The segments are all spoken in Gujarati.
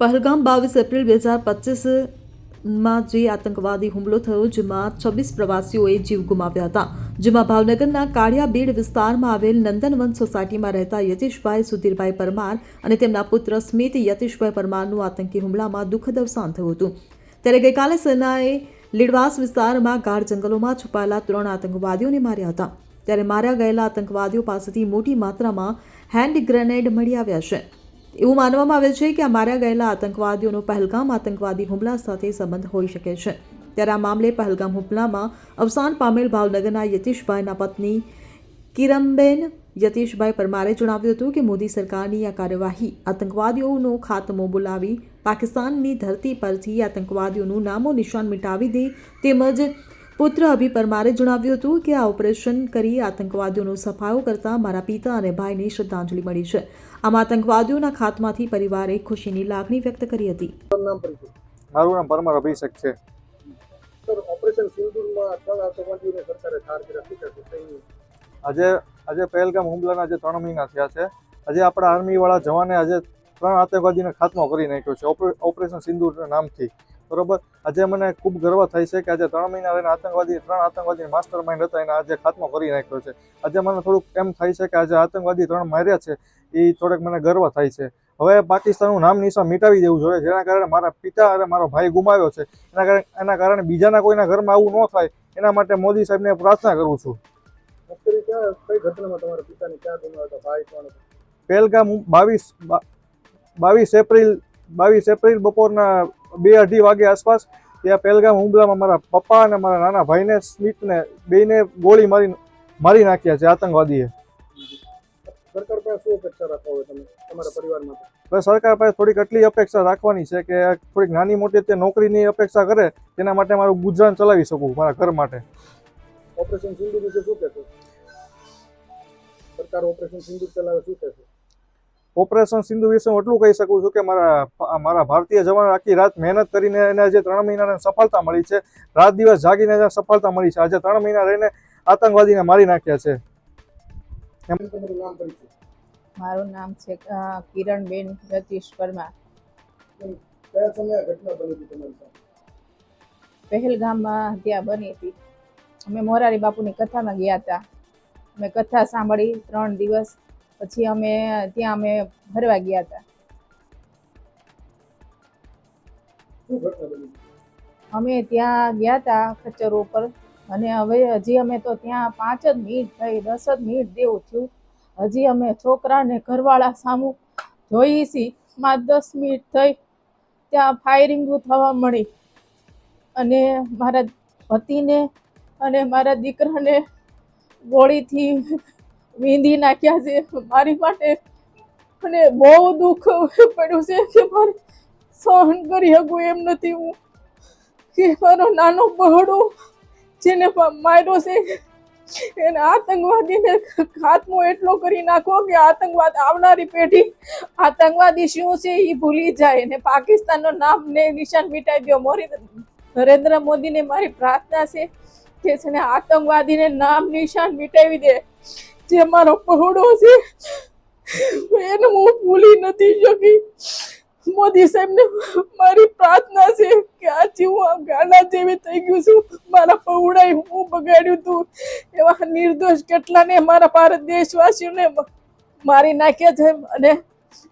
પહલગામ બાવીસ એપ્રિલ બે હજાર પચીસમાં જે આતંકવાદી હુમલો થયો, જેમાં છવ્વીસ પ્રવાસીઓએ જીવ ગુમાવ્યા હતા. જેમાં ભાવનગરના કાળિયાબીડ વિસ્તારમાં આવેલ નંદનવન સોસાયટીમાં રહેતા યતીશભાઈ સુધીરભાઈ પરમાર અને તેમના પુત્ર સ્મિત યતીશભાઈ પરમારનું આતંકી હુમલામાં દુઃખદ અવસાન થયું હતું. ત્યારે ગઈકાલે સેનાએ લીડવાસ વિસ્તારમાં ગાઢ જંગલોમાં છુપાયેલા ત્રણ આતંકવાદીઓને માર્યા હતા. ત્યારે માર્યા ગયેલા આતંકવાદીઓ પાસેથી મોટી માત્રામાં હેન્ડ ગ્રેનેડ મળી આવ્યા છે. એવું માનવામાં આવે છે કે આ માર્યા ગયેલા આતંકવાદીઓનો પહેલગામ આતંકવાદી હુમલા સાથે સંબંધ હોઈ શકે છે. ત્યારે આ મામલે પહેલગામ હુમલામાં અવસાન પામેલ ભાવનગરના યતીશભાઈના પત્ની કિરમબેન યતીશભાઈ પરમારે જણાવ્યું હતું કે મોદી સરકારની આ કાર્યવાહી આતંકવાદીઓનો ખાતમો બોલાવી પાકિસ્તાનની ધરતી પરથી આતંકવાદીઓનું નામો નિશાન મિટાવી દે તેમજ પુત્ર અભી પરમારે જણાવ્યું હતું કે આ ઓપરેશન કરી આતંકવાદીઓનો સફાયો કરતા મારા પિતા અને ભાઈને શ્રદ્ધાંજલિ મળી છે. આમ આતંકવાદીઓના ખાતમાંથી પરિવારે ખુશીની લાગણી વ્યક્ત કરી હતી. મારું નામ પરમાર અભિષેક છે. ઓપરેશન સિંધુરમાં ત્રણ આતંકવાદીઓને સરકારે ઠાર કર્યા શું કહેશો સૈન્ય આજે આજે પહેલગામ હુમલાના જે ત્રણ મહિના થયા છે આજે આપણા આર્મીવાળા જવાને આજે ત્રણ આતંકવાદીને ખાત્મો કરી નાખ્યો છે ઓપરેશન સિંદૂરના નામથી. બરોબર? આજે મને ખૂબ ગર્વ થાય છે કે આજે ત્રણ મહિના રહીને આતંકવાદી ત્રણ આતંકવાદી માસ્ટર માઇન્ડ હતા એને આજે ખાતમો કરી નાખ્યો છે. આજે મને થોડુંક એમ થાય છે કે આજે આતંકવાદી ત્રણ માર્યા છે એ થોડેક મને ગર્વ થાય છે. હવે પાકિસ્તાનનું નામ નિશાન મિટાવી દેવું જોઈએ જેના કારણે મારા પિતા અને મારો ભાઈ ગુમાવ્યો છે. એના કારણે એના કારણે બીજાના કોઈના ઘરમાં આવું ન થાય એના માટે મોદી સાહેબને પ્રાર્થના કરું છું. કઈ ઘટનામાં તમારા પિતાને ક્યાં ગુમાવ્યા હતા? ભાઈ કોણ? પહેલગામ બાવીસ બાવીસ એપ્રિલ બાવીસ એપ્રિલ બપોરના બે અઢી વાગે આસપાસ ત્યાં પહેલગામ હુમલામાં મારા પપ્પા અને મારા નાના ભાઈને સ્મિતને બેયને ગોળી મારી મારી નાખ્યા છે આતંકવાદીએ. સરકાર પાસે થોડીક એટલી અપેક્ષા રાખવાની છે કે થોડીક નાની મોટી તે નોકરીની અપેક્ષા કરે તેના માટે મારું ગુજરાન ચલાવી શકું મારા ઘર માટે. ઓપરેશન સિંદૂર વિશે શું કહેશો? સરકાર ઓપરેશન સિંદૂર ચલાવે શું કહેશો? ઓપરેશન સિંધુ વિશે હું એટલું કહી શકું છું કે મારા મારા ભારતીય જવાનો આખી રાત મહેનત કરીને એને જે ત્રણ મહિનાને સફળતા મળી છે. રાત દિવસ જાગીને એને સફળતા મળી છે. આજે ત્રણ મહિના રહીને આતંકવાદીને મારી નાખ્યા છે. મારું નામ છે કિરણબેન રતીશ પરમાર. કયા સમયે આ ઘટના બની હતી તમારી સાથે પહેલગામમાં ત્યાં બની હતી. અમે મોરારી બાપુની કથામાં ગયા હતા. અમે કથા સાંભળી ત્રણ દિવસ પછી અમે ત્યાં અમે ફરવા ગયા હતા? અમે ત્યાં ગયા હતા ખચ્ચર ઉપર અને હવે હજી અમે તો ત્યાં પાંચ જ મિનિટ થઈ દસ જ મિનિટ જેવું થયું. હજી અમે છોકરાને ઘરવાળા સામું જોઈ છી માં દસ મિનિટ થઈ ત્યાં ફાયરિંગો થવા મળી. અને મારા પતિને અને મારા દીકરાને ગોળીથી વીંધી નાખ્યા છે. મારી માટે અને બહુ દુઃખ પડ્યું છે કે મારે સહન કરી શકું એમ નથી હું. કે મારો નાનો બહડો જેને માર્યો છે, એને આતંકવાદીને ખાતમો એટલો કરી નાખો કે આતંકવાદ આવનારી પેઢી આતંકવાદી શું છે એ ભૂલી જાય અને પાકિસ્તાનનો નામ ને નિશાન મિટાઈ દો મોરી નરેન્દ્ર મોદીને મારી પ્રાર્થના છે કે છે ને આતંકવાદીને નામ નિશાન મિટાવી દે. જે મારો પહોળો છે એને હું ભૂલી નથી શકી. મોદી સાહેબને મારી પ્રાર્થના છે કે આજે હું આ ગાના જેવી થઈ ગયું છું. મારા પૌડાઈ હું બગાડ્યું તું. એવા નિર્દોષ કેટલાને મારા ભારત દેશવાસીઓને મારી નાખ્યા છે અને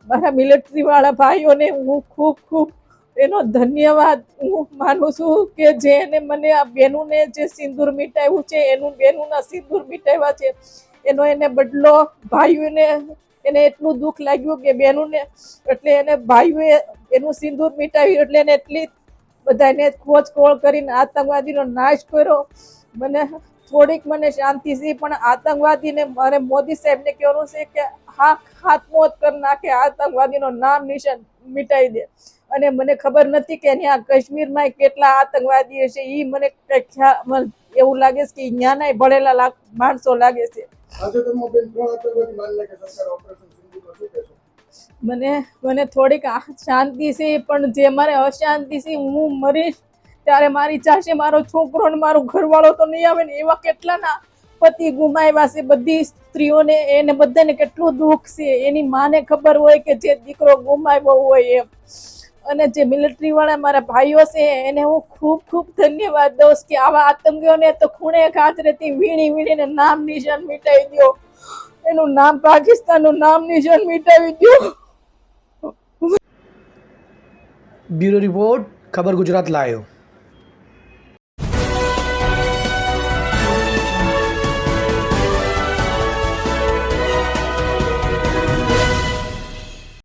મારા મિલિટરી વાળા ભાઈઓને હું ખૂબ ખૂબ એનો ધન્યવાદ હું માનું છું કે જેને મને આ બેનુને જે સિંદૂર મીટાવ્યું છે, એનું બેનુના સિંદૂર મીટાવ્યા છે. એનો એને બદલો ભાઈઓને એને એટલું દુઃખ લાગ્યું કે બહેનોને, એટલે એને ભાઈઓએ એનું સિંદૂર મીટાવ્યું, એટલે એને એટલી બધાને ખોજખોળ કરીને આતંકવાદીનો નાશ કર્યો. મને થોડીક મને શાંતિ છે, પણ આતંકવાદીને મારે મોદી સાહેબને કહેવાનું છે કે હા ખાતમો જ કરી નાખે, આતંકવાદીનો નામ નિશાન મિટાઈ દે. અને મને ખબર નથી કે અહીંયા કાશ્મીરમાં કેટલા આતંકવાદી હશે એ મને કંઈ ખ્યાલ એવું લાગે છે કે અહીંયાના ભળેલા માણસો લાગે છે. મને મને થોડીક શાંતિ છે, પણ જે મારે અશાંતિ છે, હું મરીશ. ત્યારે મારી ચાશે, મારો છોકરો ને મારો ઘરવાળો તો નહીં આવે ને એવા કેટલાના પતિ ગુમાવ્યા છે. બધી સ્ત્રીઓને એને બધાને કેટલું દુઃખ છે. એની માને ખબર હોય કે જે દીકરો ગુમાવ્યો હોય એમ. અને જે મિલિટરી વાળા મારા ભાઈઓ છે, એને હું ખૂબ ખૂબ ધન્યવાદ દઉં કે આવા આતંકીઓને તો ખૂણે ખાતરેથી વીણી વીણીને નામ નિશાન મિટાવી દો એનું નામ પાકિસ્તાનનું નામ નિશાન મિટાવી દો બ્યુરો રિપોર્ટ, ખબર ગુજરાત લાયો.